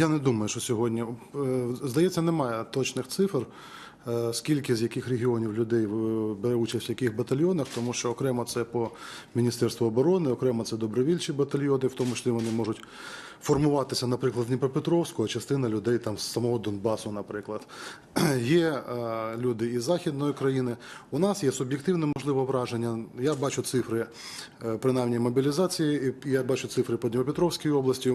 Я не думаю, що сьогодні е, здається, немає точних цифр. Е, Скільки з яких регіонів людей бере участь в яких батальйонах, тому що окремо це по Міністерству оборони, окремо це добровільчі батальйони, в тому числі вони можуть формуватися, наприклад, з Дніпропетровську, а частина людей там з самого Донбасу, наприклад. Є е, люди із Західної країни. У нас є суб'єктивне можливе враження. Я бачу цифри, е, принаймні мобілізації, я бачу цифри по Дніпропетровській області.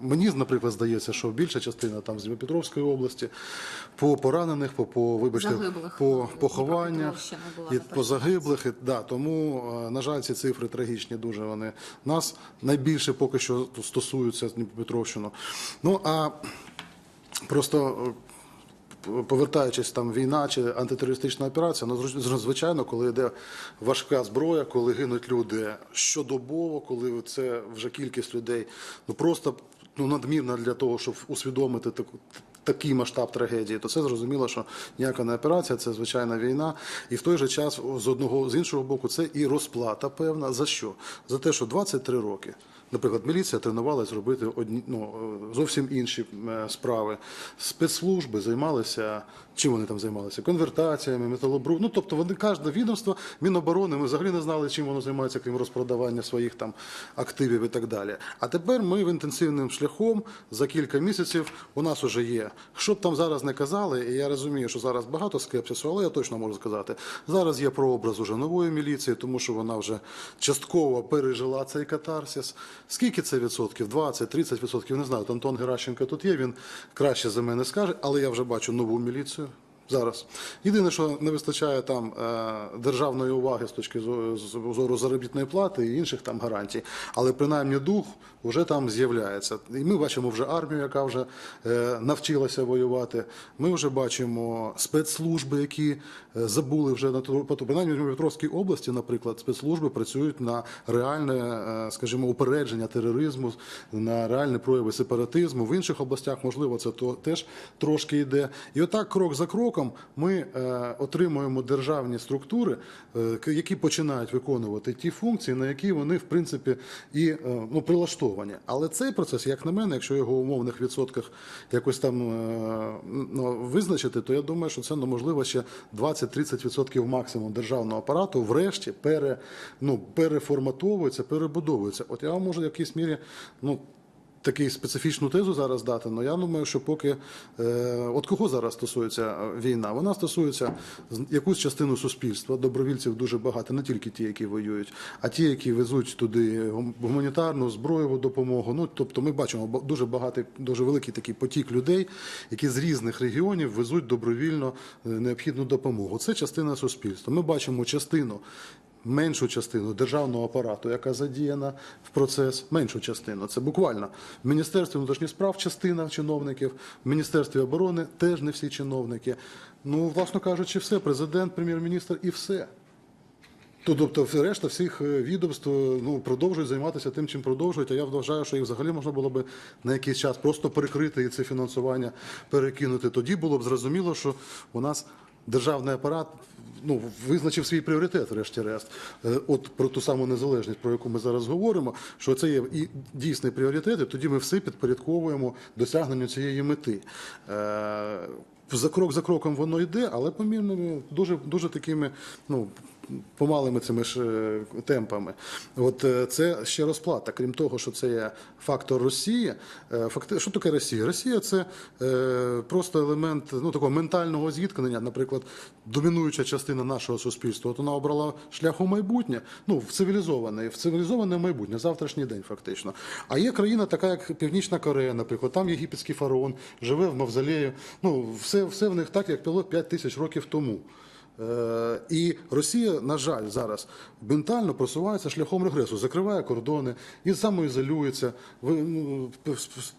Мені, наприклад, здається, що більша частина там з Дніпропетровської області по поранених, по, по вибачте, Загиблих. по похованнях і по загиблих. І, да, тому, е, на жаль, ці цифри трагічні дуже. Вони нас найбільше поки що стосуються Дніпропетровщини. Ну а просто. е, Повертаючись там війна чи антитерористична операція, ну звичайно, коли йде важка зброя, коли гинуть люди щодобово, коли це вже кількість людей ну просто ну надмірна для того, щоб усвідомити таку. Такий масштаб трагедії, то це зрозуміло, що ніяка не операція, це звичайна війна. І в той же час з одного з іншого боку, це і розплата певна. За що? За те, що 23 роки. Наприклад, міліція тренувалась робити одні ну, е, зовсім інші е, справи. Спецслужби займалися чим вони там займалися? Конвертаціями, металобру. Ну тобто вони кожне відомство, Міноборони, ми взагалі не знали, чим воно займається, крім розпродавання своїх там активів і так далі. А тепер ми в інтенсивним шляхом за кілька місяців у нас вже є. Що б там зараз не казали, і я розумію, що зараз багато скепсису, але я точно можу сказати, зараз є прообраз уже нової міліції, тому що вона вже частково пережила цей катарсис. Скільки це відсотків? 20, 30 відсотків? Не знаю. Антон Геращенко тут є, він краще за мене скаже, але я вже бачу нову міліцію. Зараз єдине, що не вистачає там е, державної уваги з точки зору, заробітної плати і інших там гарантій, але принаймні дух вже там з'являється. І ми бачимо вже армію, яка вже е, навчилася воювати. Ми вже бачимо спецслужби, які е, забули вже на принаймні в Дніпропетровській області, наприклад, спецслужби працюють на реальне, скажімо, упередження тероризму, на реальні прояви сепаратизму. В інших областях, можливо, це теж трошки йде. І отак, крок за кроком, ми е, отримуємо державні структури, е, які починають виконувати ті функції, на які вони в принципі і е, ну прилаштовані. Але цей процес, як на мене, якщо його в умовних відсотках якось там ну, визначити, то я думаю, що це ну, можливо ще 20-30% максимум державного апарату, врешті пере, ну, переформатовується, перебудовується. От я вам можу в якійсь мірі ну. Таку специфічну тезу зараз дати, але я думаю, що поки е, от кого зараз стосується е, війна, вона стосується якусь частину суспільства. Добровільців дуже багато, не тільки ті, які воюють, а ті, які везуть туди гуманітарну зброєву допомогу. Ну тобто, ми бачимо дуже багатий, дуже великий такий потік людей, які з різних регіонів везуть добровільно е, необхідну допомогу. Це частина суспільства. Ми бачимо частину меншу частину державного апарату, яка задіяна в процес, меншу частину. Це буквально в Міністерстві внутрішніх справ частина чиновників, в Міністерстві оборони теж не всі чиновники. Ну, власно кажучи, все, президент, прем'єр-міністр і все. То- Тобто, решта всіх е, відомств е, ну, продовжують займатися тим, чим продовжують. А я вважаю, що їх взагалі можна було б на якийсь час просто перекрити і це фінансування перекинути. Тоді було б зрозуміло, що у нас державний апарат ну, визначив свій пріоритет, врешті-решт. Е, От про ту саму незалежність, про яку ми зараз говоримо, що це є і дійсний пріоритет, і тоді ми все підпорядковуємо досягненню цієї мети. Е, за крок за кроком воно йде, але помірними, дуже, дуже такими, ну. Помалими цими ж е, темпами. От е, це ще розплата. Крім того, що це є фактор Росії. е, Факти... Що таке Росія? Росія це просто елемент ну, такого ментального зіткнення. Наприклад, домінуюча частина нашого суспільства. От вона обрала шлях у майбутнє, ну в цивілізоване, в цивілізоване майбутнє, завтрашній день, фактично. А є країна, така як Північна Корея, наприклад, там єгипетський фараон живе в мавзолеї. Ну, все, все в них так, як було 5 тисяч років тому. Е, І Росія, на жаль, зараз ментально просувається шляхом регресу, закриває кордони і самоізолюється, ну,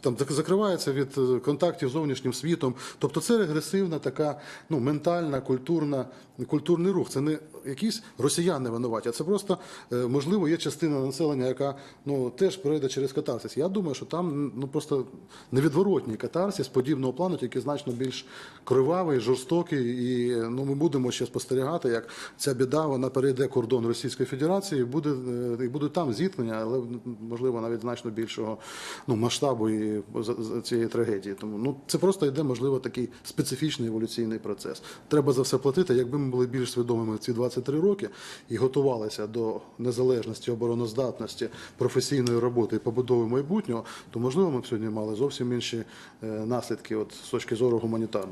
там зак- закривається від е, контактів з зовнішнім світом. Тобто це регресивна така ну, ментальна, культурна, культурний рух. Це не якісь росіяни винуваті, а це просто е, можливо є частина населення, яка ну теж пройде через катарсис. Я думаю, що там ну просто невідворотній катарсис подібного плану, тільки значно більш кривавий, жорстокий, і ну ми будемо ще спостерігати, як ця біда вона перейде кордон Російської Федерації і буде е, і будуть там зіткнення, але можливо навіть значно більшого ну масштабу і цієї трагедії. Тому ну це просто йде, можливо, такий специфічний еволюційний процес. Треба за все платити. Якби ми були більш свідомими ці 23 роки і готувалися до незалежності, обороноздатності, професійної роботи і побудови майбутнього, то можливо ми б сьогодні мали зовсім інші е, наслідки, от з точки зору гуманітарного.